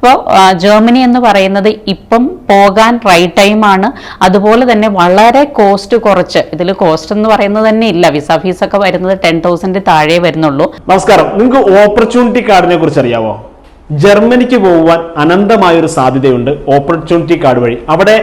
അപ്പോൾ ജർമ്മനി എന്ന് പറയുന്നത് ഇപ്പം പോകാൻ റൈറ്റ് ടൈമാണ് അതുപോലെ തന്നെ വളരെ കോസ്റ്റ് കുറച്ച്. ഇതിൽ കോസ്റ്റ് എന്ന് പറയുന്നത് തന്നെ ഇല്ല. വിസ ഫീസ് ഒക്കെ വരുന്നത് ടെൻ തൗസൻഡ് താഴെ വരുന്നുള്ളൂ. നമസ്കാരം. നിങ്ങൾക്ക് ഓപ്പർച്യൂണിറ്റി കാർഡിനെ കുറിച്ച് അറിയാവോ? ജർമ്മനിക്ക് പോകുവാൻ അനന്തമായ ഒരു സാധ്യതയുണ്ട്. ഓപ്പർച്യൂണിറ്റി കാർഡ് വഴി. അവിടെ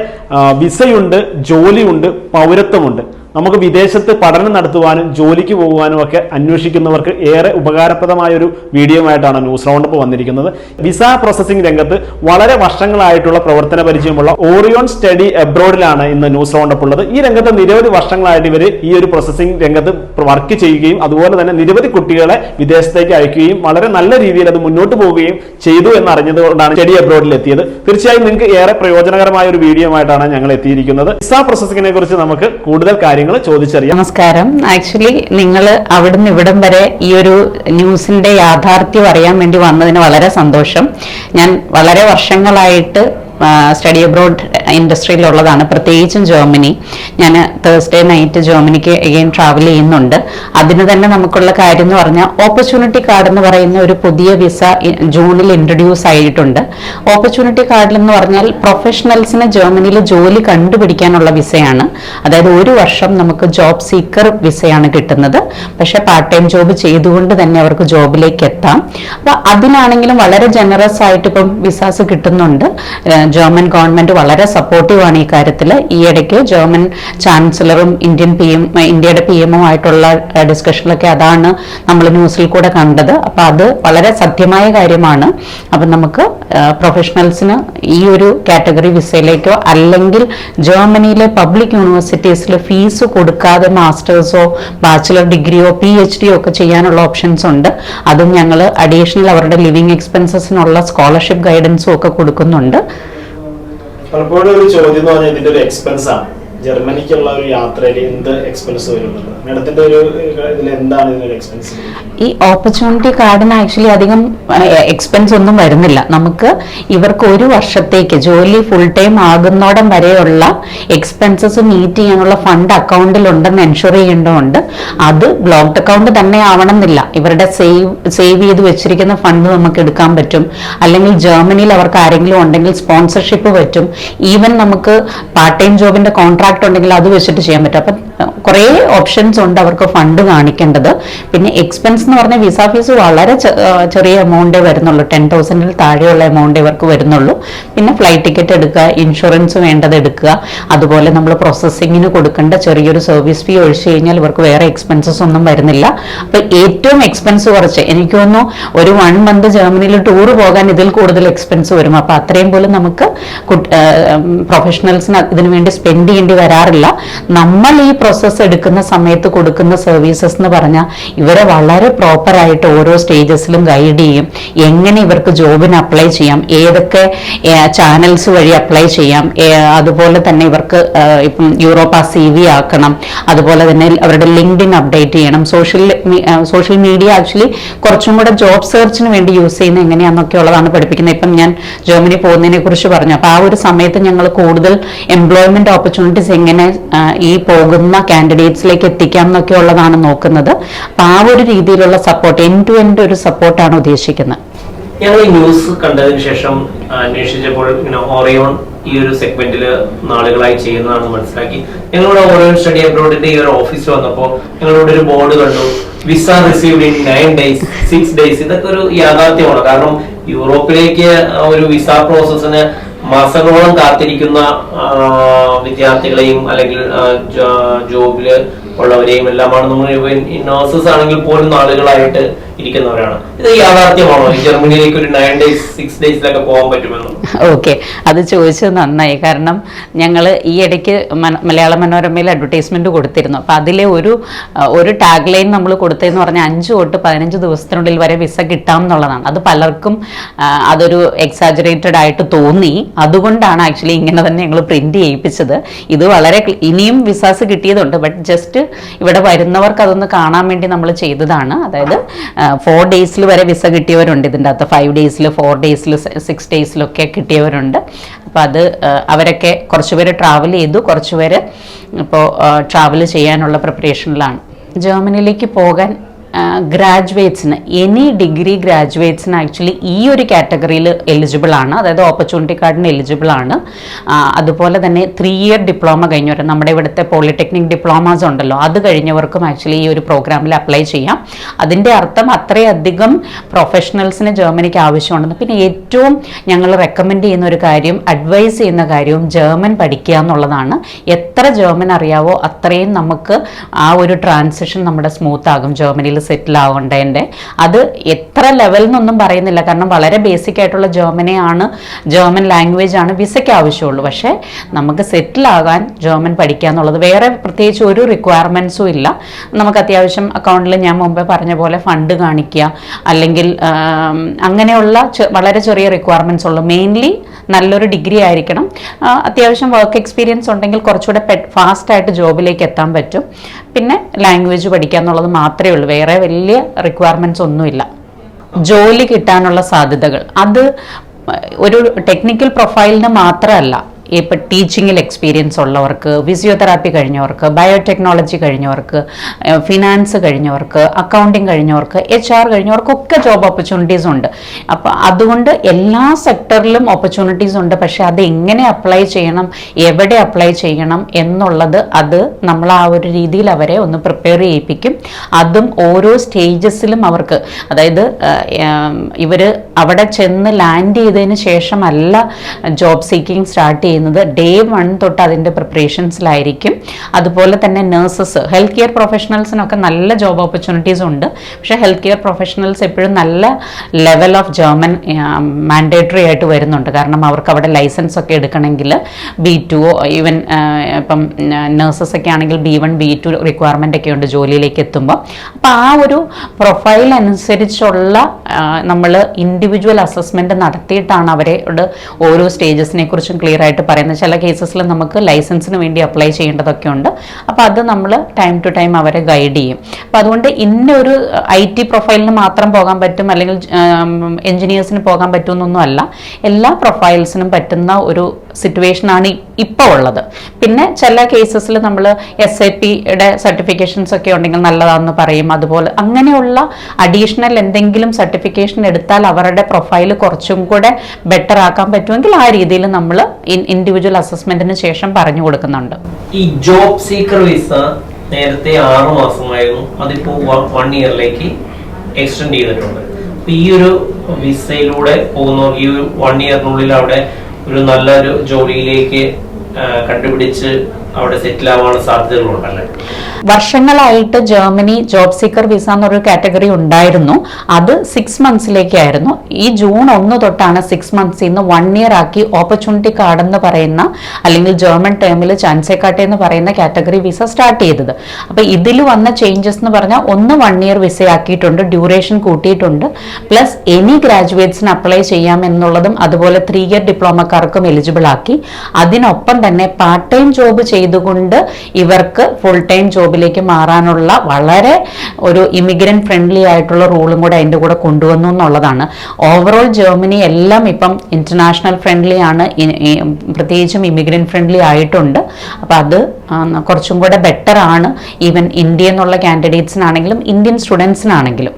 വിസയുണ്ട് ജോലിയുണ്ട് പൗരത്വമുണ്ട്. നമുക്ക് വിദേശത്ത് പഠനം നടത്തുവാനും ജോലിക്ക് പോകുവാനും ഒക്കെ അന്വേഷിക്കുന്നവർക്ക് ഏറെ ഉപകാരപ്രദമായ ഒരു വീഡിയോ ആയിട്ടാണ് ന്യൂസ് റൗണ്ടപ്പ് വന്നിരിക്കുന്നത്. വിസ പ്രോസസ്സിംഗ് രംഗത്ത് വളരെ വർഷങ്ങളായിട്ടുള്ള പ്രവർത്തന പരിചയമുള്ള ഓറിയോൺ സ്റ്റഡി എബ്രോഡിലാണ് ഇന്ന് ന്യൂസ് റൗണ്ടപ്പ് ഉള്ളത്. ഈ രംഗത്ത് നിരവധി വർഷങ്ങളായിട്ട് ഇവർ ഈ ഒരു പ്രോസസ്സിംഗ് രംഗത്ത് വർക്ക് ചെയ്യുകയും അതുപോലെ തന്നെ നിരവധി കുട്ടികളെ വിദേശത്തേക്ക് അയക്കുകയും വളരെ നല്ല രീതിയിൽ അത് മുന്നോട്ട് പോവുകയും ചെയ്തു എന്ന് അറിഞ്ഞതുകൊണ്ടാണ് സ്റ്റഡി എബ്രോഡിൽ എത്തിയത്. തീർച്ചയായും നിങ്ങൾക്ക് ഏറെ പ്രയോജനകരമായ ഒരു വീഡിയോ ആയിട്ടാണ് ഞങ്ങൾ എത്തിയിരിക്കുന്നത്. വിസ പ്രോസസ്സിംഗിനെ കുറിച്ച് നമുക്ക് കൂടുതൽ കാര്യങ്ങൾ ചോദിച്ചറിയാം. നമസ്കാരം. ആക്ച്വലി നിങ്ങൾ അവിടുന്ന് ഇവിടം വരെ ഈ ഒരു ന്യൂസിന്റെ യാഥാർത്ഥ്യം അറിയാൻ വേണ്ടി വന്നതിന് വളരെ സന്തോഷം. ഞാൻ വളരെ വർഷങ്ങളായിട്ട് സ്റ്റഡി അബ്രോഡ് ഇൻഡസ്ട്രിയിലുള്ളതാണ് പ്രത്യേകിച്ചും ജർമ്മനി. ഞാൻ തേഴ്സ്ഡേ നൈറ്റ് ജർമ്മനിക്ക് എഗെയിൻ ട്രാവൽ ചെയ്യുന്നുണ്ട്. അതിന് തന്നെ നമുക്കുള്ള കാര്യം എന്ന് പറഞ്ഞാൽ ഓപ്പർച്യൂണിറ്റി കാർഡ് എന്ന് പറയുന്ന ഒരു പുതിയ വിസ ജൂണിൽ ഇൻട്രൊഡ്യൂസ് ആയിട്ടുണ്ട്. ഓപ്പർച്യൂണിറ്റി കാർഡിൽ എന്ന് പറഞ്ഞാൽ പ്രൊഫഷണൽസിന് ജർമ്മനിയിൽ ജോലി കണ്ടുപിടിക്കാനുള്ള വിസയാണ് അതായത് ഒരു വർഷം നമുക്ക് ജോബ് സീക്കർ വിസയാണ് കിട്ടുന്നത്. പക്ഷേ പാർട്ട് ടൈം ജോബ് ചെയ്തുകൊണ്ട് തന്നെ അവർക്ക് ജോബിലേക്ക് എത്താം. അപ്പൊ അതിനാണെങ്കിലും വളരെ ജനറസ് ആയിട്ട് ഇപ്പം വിസാസ് കിട്ടുന്നുണ്ട്. ജർമ്മൻ ഗവൺമെന്റ് വളരെ സപ്പോർട്ടീവ് ആണ് ഈ കാര്യത്തിൽ ഈ ഇടയ്ക്ക് ജർമ്മൻ ചാൻസലറും ഇന്ത്യൻ പി എം ഇന്ത്യയുടെ പി എമ്മും ആയിട്ടുള്ള ഡിസ്കഷനിലൊക്കെ അതാണ് നമ്മൾ ന്യൂസിൽ കൂടെ കണ്ടത്. അപ്പൊ അത് വളരെ സത്യമായ കാര്യമാണ്. അപ്പൊ നമുക്ക് പ്രൊഫഷണൽസിന് ഈ ഒരു കാറ്റഗറി വിസയിലേക്കോ അല്ലെങ്കിൽ ജർമ്മനിയിലെ പബ്ലിക് യൂണിവേഴ്സിറ്റീസിൽ ഫീസ് കൊടുക്കാതെ മാസ്റ്റേഴ്സോ ബാച്ചിലർ ഡിഗ്രിയോ പി എച്ച് ഡിയോ ഒക്കെ ചെയ്യാനുള്ള ഓപ്ഷൻസ് ഉണ്ട്. അതും ഞങ്ങൾ അഡീഷണൽ അവരുടെ ലിവിങ് എക്സ്പെൻസസിനുള്ള സ്കോളർഷിപ്പ് ഗൈഡൻസും ഒക്കെ കൊടുക്കുന്നുണ്ട്. പലപ്പോഴും ഒരു ചോദ്യം എന്ന് പറഞ്ഞാൽ ഇതിന്റെ ഒരു എക്സ്പെൻസ് ആണ്. ജർമ്മനിക്കുള്ള ഒരു യാത്രയിൽ എന്ത് എക്സ്പെൻസ് വരുന്നുണ്ട്? മേഡത്തിന്റെ ഒരു ഇതിൽ എന്താണ് ഇതിനൊരു എക്സ്പെൻസ് ഈ ഓപ്പർച്യൂണിറ്റി കാർഡിന് ആക്ച്വലി അധികം എക്സ്പെൻസ് ഒന്നും വരുന്നില്ല. നമുക്ക് ഇവർക്ക് ഒരു വർഷത്തേക്ക് ജോലി ഫുൾ ടൈം ആകുന്നോടം വരെയുള്ള എക്സ്പെൻസസ് മീറ്റ് ചെയ്യാനുള്ള ഫണ്ട് അക്കൗണ്ടിൽ ഉണ്ടെന്ന് എൻഷുർ ചെയ്യേണ്ടതുണ്ട്. അത് ബ്ലോക്ക്ഡ് അക്കൗണ്ട് തന്നെ ആവണമെന്നില്ല. ഇവരുടെ സേവ് സേവ് ചെയ്ത് വെച്ചിരിക്കുന്ന ഫണ്ട് നമുക്ക് എടുക്കാൻ പറ്റും. അല്ലെങ്കിൽ ജർമ്മനിയിൽ അവർക്ക് ആരെങ്കിലും ഉണ്ടെങ്കിൽ സ്പോൺസർഷിപ്പ് പറ്റും. ഈവൻ നമുക്ക് പാർട്ട് ടൈം ജോബിന്റെ കോൺട്രാക്ട് ഉണ്ടെങ്കിൽ അത് വെച്ചിട്ട് ചെയ്യാൻ പറ്റും. അപ്പം കുറേ ഓപ്ഷൻസ് ഉണ്ട് അവർക്ക് ഫണ്ട് കാണിക്കേണ്ടത്. പിന്നെ എക്സ്പെൻസ് എന്ന് പറഞ്ഞാൽ വിസ ഫീസ് വളരെ ചെറിയ എമൗണ്ടേ വരുന്നുള്ളൂ. ടെൻ തൗസൻഡിൽ താഴെയുള്ള എമൗണ്ടേ ഇവർക്ക് വരുന്നുള്ളൂ. പിന്നെ ഫ്ലൈറ്റ് ടിക്കറ്റ് എടുക്കുക ഇൻഷുറൻസ് വേണ്ടത് എടുക്കുക. അതുപോലെ നമ്മൾ പ്രോസസ്സിങ്ങിന് കൊടുക്കേണ്ട ചെറിയൊരു സർവീസ് ഫീ ഒഴിച്ചു കഴിഞ്ഞാൽ ഇവർക്ക് വേറെ എക്സ്പെൻസസ് ഒന്നും വരുന്നില്ല. അപ്പം ഏറ്റവും എക്സ്പെൻസ് കുറച്ച്. എനിക്ക് തോന്നുന്നു ഒരു വൺ മന്ത് ജർമ്മനിയിൽ ടൂർ പോകാൻ ഇതിൽ കൂടുതൽ എക്സ്പെൻസ് വരും. അപ്പം അത്രയും പോലും നമുക്ക് പ്രൊഫഷണൽസിന് ഇതിനു വേണ്ടി സ്പെൻഡ് ചെയ്യേണ്ടി വരാറില്ല. നമ്മൾ ഈ പ്രോസസ്സ് എടുക്കുന്ന സമയത്ത് കൊടുക്കുന്ന സർവീസസ് എന്ന് പറഞ്ഞാൽ ഇവരെ വളരെ പ്രോപ്പറായിട്ട് ഓരോ സ്റ്റേജസിലും ഗൈഡ് ചെയ്യും. എങ്ങനെ ഇവർക്ക് ജോബിന് അപ്ലൈ ചെയ്യാം ഏതൊക്കെ ചാനൽസ് വഴി അപ്ലൈ ചെയ്യാം അതുപോലെ തന്നെ ഇവർക്ക് ഇപ്പം യൂറോപ്പ് ആ സി വി ആക്കണം അതുപോലെ തന്നെ അവരുടെ ലിങ്ക്ഡിൻ അപ്ഡേറ്റ് ചെയ്യണം. സോഷ്യൽ സോഷ്യൽ മീഡിയ ആക്ച്വലി കുറച്ചും കൂടെ ജോബ് സെർച്ചിന് വേണ്ടി യൂസ് ചെയ്യുന്നത് എങ്ങനെയാണെന്നൊക്കെ ഉള്ളതാണ് പഠിപ്പിക്കുന്നത്. ഇപ്പം ഞാൻ ജർമ്മനി പോകുന്നതിനെ കുറിച്ച് പറഞ്ഞു. അപ്പോൾ ആ ഒരു സമയത്ത് ഞങ്ങൾ കൂടുതൽ എംപ്ലോയ്മെന്റ് ഓപ്പർച്യൂണിറ്റീസ് എങ്ങനെ ഈ പോകുന്ന കാൻഡിഡേറ്റ്സിലേക്ക് എത്തിക്കാം എന്നൊക്കെ ഉള്ളതാണ് നോക്കുന്നത്. അപ്പം ആ ഒരു രീതിയിലുള്ള സപ്പോർട്ട് എൻ ടു എൻഡ് ഒരു സപ്പോർട്ടാണ് ഉദ്ദേശിക്കുന്നത്. ഞങ്ങൾ ഈ ന്യൂസ് കണ്ടതിന് ശേഷം അന്വേഷിച്ചപ്പോൾ ഇങ്ങനെ ഓറിയോൺ ഈ ഒരു സെഗ്മെന്റിൽ നാളുകളായി ചെയ്യുന്നതാണെന്ന് മനസ്സിലാക്കി. ഞങ്ങളുടെ ഓറിയോൺ സ്റ്റഡി അബ്രോഡിന്റെ ഈ ഒരു ഓഫീസ് വന്നപ്പോൾ ഞങ്ങളിവിടെ ഒരു ബോർഡ് കണ്ടു. Visa received in nine days six days ഇതൊക്കെ ഒരു യാഥാർത്ഥ്യമാണ്. കാരണം യൂറോപ്പിലേക്ക് ഒരു വിസ പ്രോസസ്സിന് മാസങ്ങളോളം കാത്തിരിക്കുന്ന വിദ്യാർത്ഥികളെയും അല്ലെങ്കിൽ ജോബിൽ ഉള്ളവരെയും എല്ലാമാണ് നമ്മൾ നഴ്സസ് ആണെങ്കിൽ പോലും നാളുകളായിട്ട് ഇരിക്കുന്നവരാണ്. ഇത് ജർമ്മനിയിലേക്ക് ഒരു പോകാൻ ഓക്കെ അത് ചോദിച്ചത് നന്നായി. കാരണം ഞങ്ങൾ ഈ ഇടയ്ക്ക് മലയാള മനോരമയിൽ അഡ്വർടൈസ്മെന്റ് കൊടുത്തിരുന്നു. അപ്പം അതിലെ ഒരു ഒരു ടാഗ് ലൈൻ നമ്മൾ കൊടുത്തതെന്ന് പറഞ്ഞാൽ അഞ്ച് തൊട്ട് പതിനഞ്ച് ദിവസത്തിനുള്ളിൽ വരെ വിസ കിട്ടാം എന്നുള്ളതാണ്. അത് പലർക്കും അതൊരു എക്സാജറേറ്റഡ് ആയിട്ട് തോന്നി. അതുകൊണ്ടാണ് ആക്ച്വലി ഇങ്ങനെ തന്നെ ഞങ്ങൾ പ്രിന്റ് ചെയ്യിപ്പിച്ചത്. ഇത് വളരെ ഇനിയും വിസാസ് കിട്ടിയതുണ്ട്. ബട്ട് ജസ്റ്റ് ഇവിടെ വരുന്നവർക്ക് അതൊന്ന് കാണാൻ വേണ്ടി നമ്മൾ ചെയ്തതാണ്. അതായത് ഫോർ ഡേയ്സിൽ വരെ വിസ കിട്ടിയവരുണ്ട്. ഇതിന്റെ അകത്ത് ഫൈവ് ഡേയ്സിൽ ഫോർ ഡേയ്സിൽ സിക്സ് ഡേയ്സിലൊക്കെ കിട്ടിയവരുണ്ട്. അപ്പോൾ അത് അവരൊക്കെ അവരൊക്കെ കുറച്ചുപേര് ട്രാവൽ ചെയ്തു. കുറച്ചുപേര് ഇപ്പോൾ ട്രാവൽ ചെയ്യാനുള്ള പ്രിപ്പറേഷനിലാണ് ജർമ്മനിയിലേക്ക് പോകാൻ ഗ്രാജുവേറ്റ്സിന് എനി ഡിഗ്രി ഗ്രാജുവേറ്റ്സിന് ആക്ച്വലി ഈ ഒരു കാറ്റഗറിയിൽ എലിജിബിൾ ആണ്. അതായത് ഓപ്പർച്യൂണിറ്റി കാർഡിന് എലിജിബിൾ ആണ്. അതുപോലെ തന്നെ ത്രീ ഇയർ ഡിപ്ലോമ കഴിഞ്ഞവർ നമ്മുടെ ഇവിടുത്തെ പോളിടെക്നിക് ഡിപ്ലോമാസ് ഉണ്ടല്ലോ അത് കഴിഞ്ഞവർക്കും ആക്ച്വലി ഈ ഒരു പ്രോഗ്രാമിൽ അപ്ലൈ ചെയ്യാം. അതിന്റെ അർത്ഥം അത്രയധികം പ്രൊഫഷണൽസിന് ജർമ്മനിക്ക് ആവശ്യമുണ്ടെന്ന് പിന്നെ ഏറ്റവും ഞങ്ങൾ റെക്കമെൻഡ് ചെയ്യുന്ന ഒരു കാര്യം അഡ്വൈസ് ചെയ്യുന്ന കാര്യവും ജർമ്മൻ പഠിക്കുക എന്നുള്ളതാണ്. എത്ര ജർമ്മൻ അറിയാവോ അത്രയും നമുക്ക് ആ ഒരു ട്രാൻസിഷൻ നമ്മുടെ സ്മൂത്ത് ആകും ജർമ്മനിയിൽ സെറ്റിൽ ആവേണ്ടതിന്റെ അത് എത്ര ലെവൽ എന്നൊന്നും പറയുന്നില്ല. കാരണം വളരെ ബേസിക് ആയിട്ടുള്ള ജർമ്മനെയാണ് ജർമ്മൻ ലാംഗ്വേജ് ആണ് വിസയ്ക്ക് ആവശ്യമുള്ളൂ. പക്ഷേ നമുക്ക് സെറ്റിൽ ആകാൻ ജർമ്മൻ പഠിക്കുക എന്നുള്ളത് വേറെ പ്രത്യേകിച്ച് ഒരു റിക്വയർമെന്റ്സും ഇല്ല. നമുക്ക് അത്യാവശ്യം അക്കൗണ്ടിൽ ഞാൻ മുമ്പേ പറഞ്ഞ പോലെ ഫണ്ട് കാണിക്കുക. അല്ലെങ്കിൽ അങ്ങനെയുള്ള വളരെ ചെറിയ റിക്വയർമെന്റ്സ് ഉള്ളൂ. മെയിൻലി നല്ലൊരു ഡിഗ്രി ആയിരിക്കണം. അത്യാവശ്യം വർക്ക് എക്സ്പീരിയൻസ് ഉണ്ടെങ്കിൽ കുറച്ചുകൂടെ ഫാസ്റ്റായിട്ട് ജോബിലേക്ക് എത്താൻ പറ്റും. പിന്നെ ലാംഗ്വേജ് പഠിക്കുക എന്നുള്ളത് മാത്രമേ ഉള്ളൂ. വേറെ വലിയ റിക്വയർമെന്റ്സ് ഒന്നുമില്ല. ജോലി കിട്ടാനുള്ള സാധ്യതകൾ. അത് ഒരു ടെക്നിക്കൽ പ്രൊഫൈലിന് മാത്രമല്ല. ഇപ്പം ടീച്ചിങ്ങിൽ എക്സ്പീരിയൻസ് ഉള്ളവർക്ക് ഫിസിയോതെറാപ്പി കഴിഞ്ഞവർക്ക് ബയോടെക്നോളജി കഴിഞ്ഞവർക്ക് ഫിനാൻസ് കഴിഞ്ഞവർക്ക് അക്കൗണ്ടിങ് കഴിഞ്ഞവർക്ക് എച്ച് ആർ കഴിഞ്ഞവർക്കൊക്കെ ജോബ് ഓപ്പർച്യൂണിറ്റീസ് ഉണ്ട്. അപ്പോൾ അതുകൊണ്ട് എല്ലാ സെക്ടറിലും ഓപ്പർച്യൂണിറ്റീസ് ഉണ്ട്. പക്ഷെ അത് എങ്ങനെ അപ്ലൈ ചെയ്യണം എവിടെ അപ്ലൈ ചെയ്യണം എന്നുള്ളത് അത് നമ്മൾ ആ ഒരു രീതിയിൽ അവരെ ഒന്ന് പ്രിപ്പയർ ചെയ്യിപ്പിക്കും. അതും ഓരോ സ്റ്റേജസിലും അവർക്ക്. അതായത് ഇവർ അവിടെ ചെന്ന് ലാൻഡ് ചെയ്തതിന് ശേഷമല്ല ജോബ് സീക്കിംഗ് സ്റ്റാർട്ട് ചെയ്യുന്നത് ഡേ വൺ തൊട്ട് അതിന്റെ പ്രിപ്പറേഷൻസിലായിരിക്കും അതുപോലെ തന്നെ നഴ്സസ് ഹെൽത്ത് കെയർ പ്രൊഫഷണൽസിനൊക്കെ നല്ല ജോബ് ഓപ്പർച്യൂണിറ്റീസ് ഉണ്ട്. പക്ഷേ ഹെൽത്ത് കെയർ പ്രൊഫഷണൽസ് എപ്പോഴും നല്ല ലെവൽ ഓഫ് ജർമ്മൻ മാൻഡേറ്ററി ആയിട്ട് വരുന്നുണ്ട്. കാരണം അവർക്ക് അവിടെ ലൈസൻസ് ഒക്കെ എടുക്കണമെങ്കിൽ ബി ടു ഈവൻ ഇപ്പം നഴ്സസ് ഒക്കെ ആണെങ്കിൽ B one B two requirement ഒക്കെ ഉണ്ട് ജോലിയിലേക്ക് എത്തുമ്പോൾ അപ്പോൾ ആ ഒരു പ്രൊഫൈൽ അനുസരിച്ചുള്ള നമ്മൾ ഇൻഡിവിജ്വൽ അസസ്മെന്റ് നടത്തിയിട്ടാണ് അവരോട് ഓരോ സ്റ്റേജസിനെ കുറിച്ചും ക്ലിയർ ആയിട്ട് പറയുന്നത് ചില കേസസിൽ നമുക്ക് ലൈസൻസിന് വേണ്ടി അപ്ലൈ ചെയ്യേണ്ടതൊക്കെ ഉണ്ട്. അപ്പോൾ അത് നമ്മൾ ടൈം ടു ടൈം അവരെ ഗൈഡ് ചെയ്യും. അപ്പോൾ അതുകൊണ്ട് ഇന്ന ഒരു ഐ ടി പ്രൊഫൈലിന് മാത്രം പോകാൻ പറ്റും അല്ലെങ്കിൽ എഞ്ചിനീയേഴ്സിന് പോകാൻ പറ്റുമെന്നൊന്നും അല്ല. എല്ലാ പ്രൊഫൈൽസിനും പറ്റുന്ന ഒരു സിറ്റുവേഷനാണ് ഇപ്പോൾ ഉള്ളത്. പിന്നെ ചില കേസസിൽ നമ്മൾ എസ് ഐ പിയുടെ സർട്ടിഫിക്കേഷൻസ് ഒക്കെ ഉണ്ടെങ്കിൽ നല്ലതാണെന്ന് പറയും. അതുപോലെ അങ്ങനെയുള്ള അഡീഷണൽ എന്തെങ്കിലും സർട്ടിഫിക്കേഷൻ എടുത്താൽ അവരുടെ പ്രൊഫൈൽ കുറച്ചും കൂടെ ബെറ്റർ ആക്കാൻ പറ്റുമെങ്കിൽ ആ രീതിയിൽ നമ്മൾ ഇൻഡിവിജ്വൽ അസസ്മെന്റിന് ശേഷം പറഞ്ഞു കൊടുക്കുന്നുണ്ട്. ഈ ജോബ് സീക്കർ വിസ നേരത്തെ ആറു മാസമായിരുന്നു. അതിപ്പോ വൺ ഇയറിലേക്ക് എക്സ്റ്റെൻഡ് ചെയ്തിട്ടുണ്ട്. ഈ ഒരു വിസയിലൂടെ പോകുന്ന ഈ ഒരു വൺ ഇയറിനുള്ളിൽ അവിടെ ഒരു നല്ലൊരു ജോലിയിലേക്ക് കണ്ടുപിടിച്ച് അവിടെ സെറ്റിൽ ആവാനുള്ള സാധ്യതകളുണ്ടല്ലേ? വർഷങ്ങളായിട്ട് ജർമ്മനി ജോബ് സീക്കർ വിസ എന്നൊരു കാറ്റഗറി ഉണ്ടായിരുന്നു. അത് സിക്സ് മന്ത്സിലേക്കായിരുന്നു ഈ ജൂൺ ഒന്ന് തൊട്ടാണ് സിക്സ് മന്ത്സിൽ നിന്ന് വൺ ഇയർ ആക്കി ഓപ്പർച്യൂണിറ്റി കാർഡ് എന്ന് പറയുന്ന അല്ലെങ്കിൽ ജർമ്മൻ ടേമിൽ ചാൻസേക്കാട്ടെ എന്ന് പറയുന്ന കാറ്റഗറി വിസ സ്റ്റാർട്ട് ചെയ്തത്. അപ്പൊ ഇതിൽ വന്ന ചേഞ്ചസ് എന്ന് പറഞ്ഞാൽ ഒന്ന് വൺ ഇയർ വിസ ആക്കിയിട്ടുണ്ട് ഡ്യൂറേഷൻ കൂട്ടിയിട്ടുണ്ട്. പ്ലസ് എനി ഗ്രാജുവേറ്റ്സിന് അപ്ലൈ ചെയ്യാം എന്നുള്ളതും അതുപോലെ ത്രീ ഇയർ ഡിപ്ലോമക്കാർക്കും എലിജിബിൾ ആക്കി. അതിനൊപ്പം തന്നെ പാർട്ട് ടൈം ജോബ് ചെയ്തുകൊണ്ട് ഇവർക്ക് ഫുൾ ടൈം ജോബിലേക്ക് മാറാനുള്ള വളരെ ഒരു ഇമിഗ്രന്റ് ഫ്രണ്ട്ലി ആയിട്ടുള്ള റൂളും കൂടെ അതിന്റെ കൂടെ കൊണ്ടുവന്നു എന്നുള്ളതാണ്. ഓവറോൾ ജർമ്മനി എല്ലാം ഇപ്പം ഇന്റർനാഷണൽ ഫ്രണ്ട്ലി ആണ്. പ്രത്യേകിച്ചും ഇമിഗ്രന്റ് ഫ്രണ്ട്ലി ആയിട്ടുണ്ട്. അപ്പോൾ അത് കുറച്ചും കൂടെ ബെറ്റർ ആണ്. ഈവൻ ഇന്ത്യ എന്നുള്ള കാൻഡിഡേറ്റ്സിനാണെങ്കിലും ഇന്ത്യൻ സ്റ്റുഡൻസിനാണെങ്കിലും